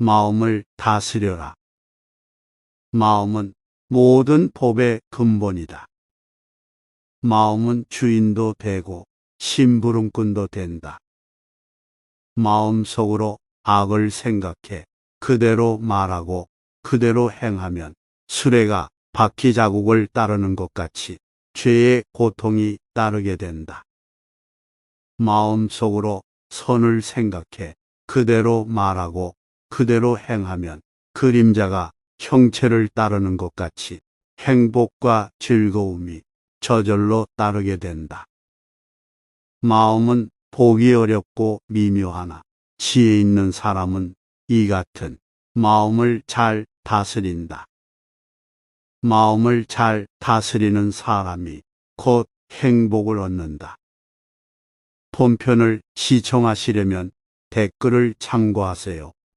마음을 다스려라. 마음은 모든 법의 근본이다. 마음은 주인도 되고 심부름꾼도 된다. 마음속으로 악을 생각해 그대로 말하고 그대로 행하면 수레가 바퀴 자국을 따르는 것 같이 죄의 고통이 따르게 된다. 마음속으로 선을 생각해 그대로 말하고 그대로 행하면 그림자가 형체를 따르는 것 같이 행복과 즐거움이 저절로 따르게 된다. 마음은 보기 어렵고 미묘하나 지혜 있는 사람은 이 같은 마음을 잘 다스린다. 마음을 잘 다스리는 사람이 곧 행복을 얻는다. 본편을 시청하시려면 댓글을 참고하세요.